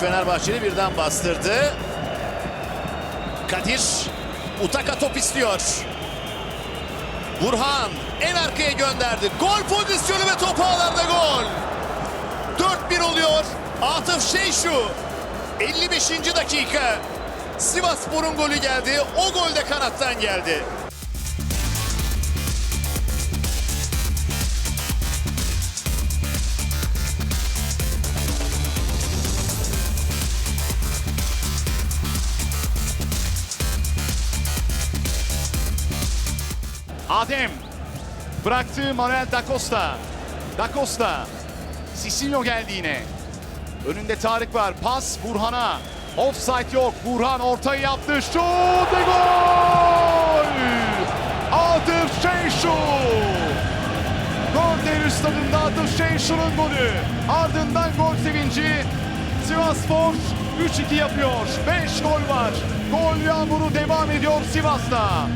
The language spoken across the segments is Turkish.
Fenerbahçeli birden bastırdı. Kadir Utaka top istiyor. Burhan en arkaya gönderdi. Gol pozisyonu ve topu ağlarda gol. 4-1 oluyor. Atıf Şeyşu. 55. dakika. Sivasspor'un golü geldi. O gol de kanattan geldi. Adem bıraktı Manuel Da Costa. Da Costa. Sisinho geldi yine. Önünde Tarık var. Pas Burhan'a. Offside yok. Burhan ortayı yaptı. Şut ve gol! Atıf Şenşu. Gol devir stadında Atıf Şenşu'nun golü. Ardından gol sevinci. Sivasspor 3-2 yapıyor. 5 gol var. Gol yağmuru devam ediyor Sivas'ta.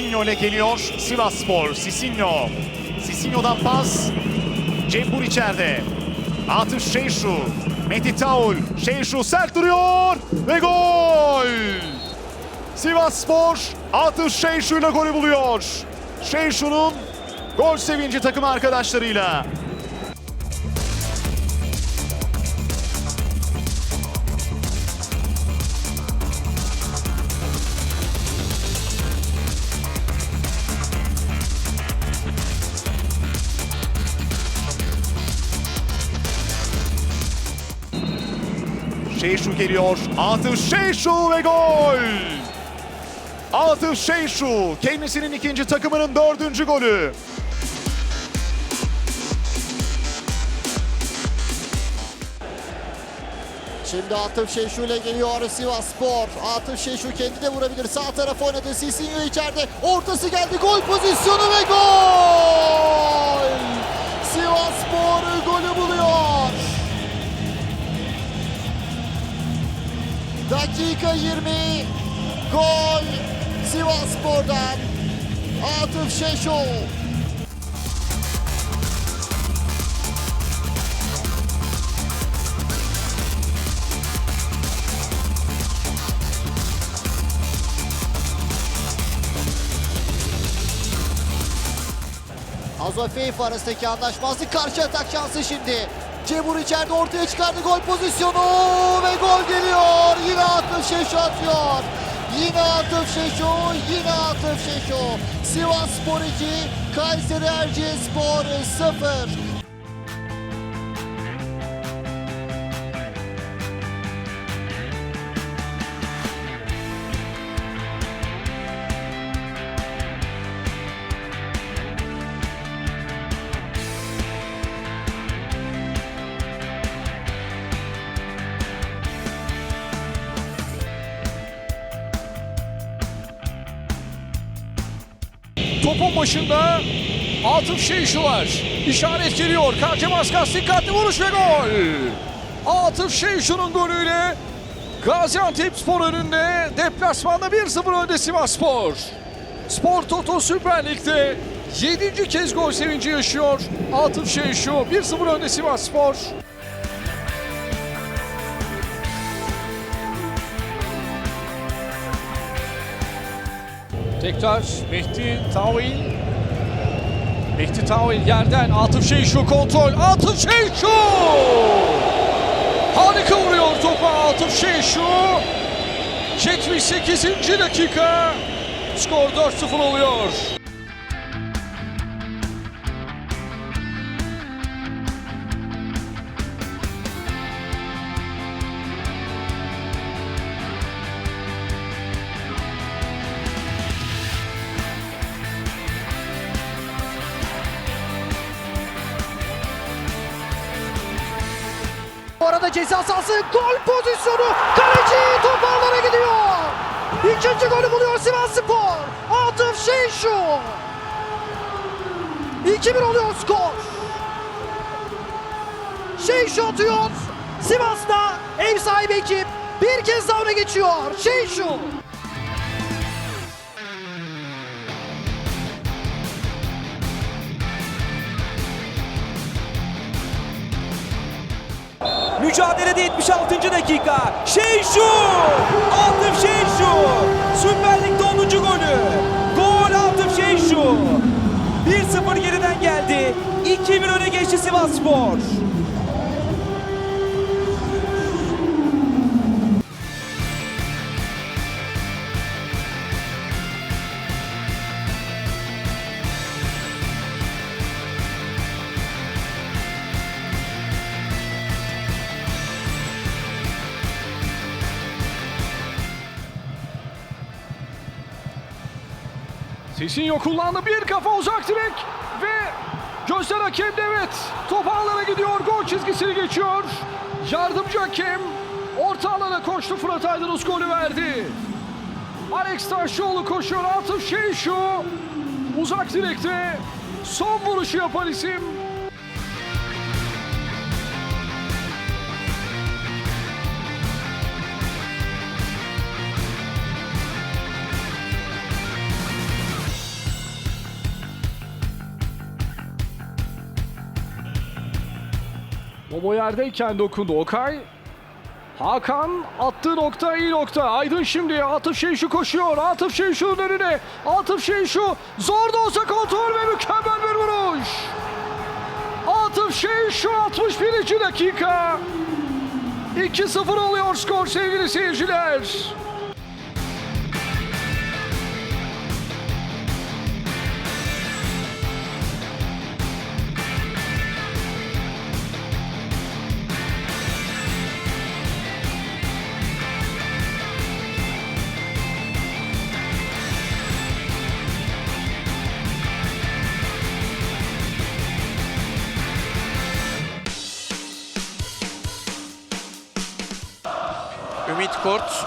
Sisinho ile geliyor Sivasspor. Sisinho. Sisinho'dan pas. Cembur içeride. Atıf Şeyşu. Mehdi Taul. Şeyşu sert duruyor. Ve gol. Sivasspor Atıf Şeyşu ile golü buluyor. Şeyşu'nun gol sevinci takım arkadaşlarıyla. Şeyşu geliyor. Atıf Şeyşu ve gol. Atıf Şeyşu kendisinin ikinci takımının dördüncü golü. Şimdi Atıf Şeşu ile geliyor Sivas Spor. Atıf Şeşu kendi de vurabilir. Sağ taraf oynadı. Sisinho içeride. Ortası geldi. Gol pozisyonu ve gol! Sivas Spor golü buluyor. Dakika 20. Gol Sivas Spor'dan. Atıf Şeşu. Azo Feyf arasındaki anlaşmazlık karşı atak şansı şimdi. Cemur içeride ortaya çıkardı gol pozisyonu ve gol geliyor. Yine Atıf Şeşu atıyor. Yine Atıf Şeşu, yine Atıf Şeşu. Sivas Spor 2, Kayseri Erciyes Spor 0. Topun başında Atıf Şeyşu var. İşaret geliyor. Karce Maskas dikkatli vuruş ve gol. Atıf Şeyşu'nun golüyle Gaziantep Spor önünde deplasmanda 1-0 önde Sivas Spor. Spor Toto Süper Lig'de 7. kez gol sevinci yaşıyor. Atıf Şeyşu 1-0 önde Sivas Spor. Tekrar Mehdi Tavil. Mehdi Tavil yerden Atıf Şeyşu kontrol. Atıf Şeyşu! Harika vuruyor topa Atıf Şeyşu. 78. dakika. Skor 4-0 oluyor. Arada ceza sahası gol pozisyonu. Kaleci top ağlara gidiyor. İkinci golü buluyor Sivas Spor. Atıf Şeyşu. 2-1 oluyor skor. Şeyşu atıyor. Sivas'ta ev sahibi ekip Bir kez daha öne geçiyor. Şeşu. Mücadelede 76. dakika. Şeyşu! Atıf Şeyşu! Süper Lig'de 10. golü. Gol Atıf Şeyşu. 1-0 geriden geldi. 2-1 öne geçti Sivasspor. Sisinho kullandı bir kafa uzak direk ve gözler hakemde evet. Top ağlara gidiyor gol çizgisini geçiyor. Yardımcı hakem orta alana koştu Fırat Aydınus golü verdi. Alex Taşçıoğlu koşuyor Atıf Şeyşu uzak direkte son vuruşu yapan isim. Bobo yerdeyken dokundu Okay. Hakan attığı nokta iyi nokta. Aydın şimdi Atıf Şeyşu koşuyor. Atıf Şeyşu'nun önüne. Atıf Şeyşu zor da olsa kontrol ve mükemmel bir vuruş. Atıf Şeyşu 61. dakika. 2-0 oluyor skor sevgili seyirciler. Kurt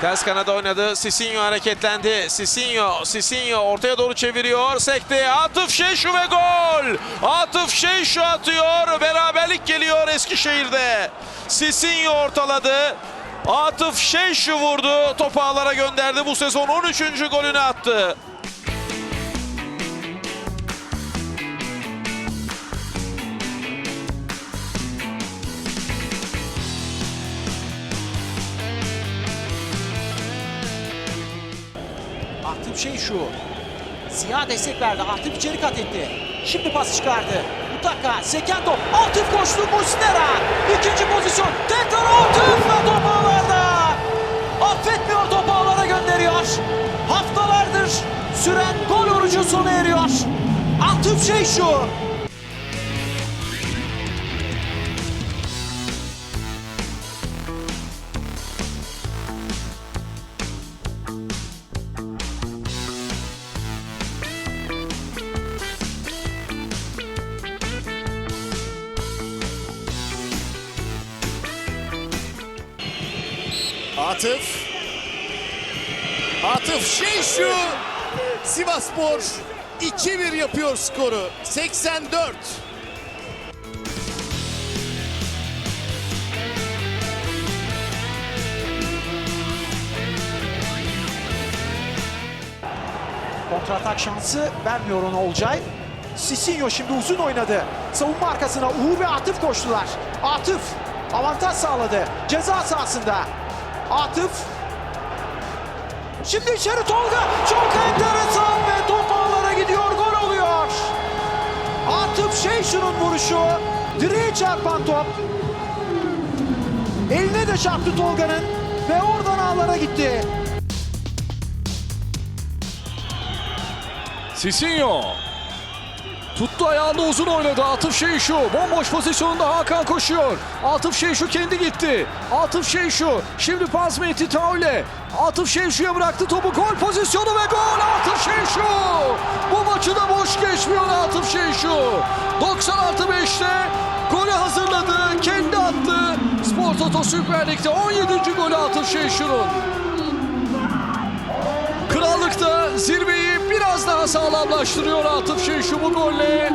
ters kanada oynadı. Sisinho hareketlendi. Sisinho, Sisinho ortaya doğru çeviriyor. Sekte Atıf Şeşu ve gol. Atıf Şeşu atıyor. Beraberlik geliyor Eskişehir'de. Sisinho ortaladı. Atıf Şeşu vurdu. Topu ağlara gönderdi. Bu sezon 13. golünü attı. Atıf Şeyşu. Ziya destek verdi. Atıf içeri kat etti. Şimdi pas çıkardı. Utaka, seken top. Atıf koştu Muslera. İkinci pozisyon. Tekrar Atıf ve top ağlarda. Affetmiyor top ağlara gönderiyor. Haftalardır süren gol orucu sona eriyor. Atıf Şeyşu. Atıf. Atıf Şeşu. Sivaspor 2-1 yapıyor skoru. 84. Kontratak şansı vermiyor ona Olcay. Sisinho şimdi uzun oynadı. Savunma arkasına Uğur ve Atıf koştular. Atıf avantaj sağladı. Ceza sahasında. Atıf. Şimdi içeri Tolga. Çok enteresan ve top ağlara gidiyor. Gol oluyor. Atıf Şeyşu'nun vuruşu. Direğe çarpan top. Eline de çarptı Tolga'nın. Ve oradan ağlara gitti. Sisinho. Tuttu ayağında uzun oynadı. Atıf Şeyşu. Bomboş pozisyonunda Hakan koşuyor. Atıf Şeyşu kendi gitti. Atıf Şeyşu. Şimdi pas Mehdi Taule. Atıf Şeyşu'ya bıraktı topu. Gol pozisyonu ve gol. Atıf Şeyşu. Bu maçı da boş geçmiyor Atıf Şeyşu. 90 artı 5'te golü hazırladı. Kendi attı. Spor Toto Süper Lig'de 17. golü Atıf Şeyşu'nun. Krallıkta biraz daha sağlamlaştırıyor Atıf Şeyşu bu golle.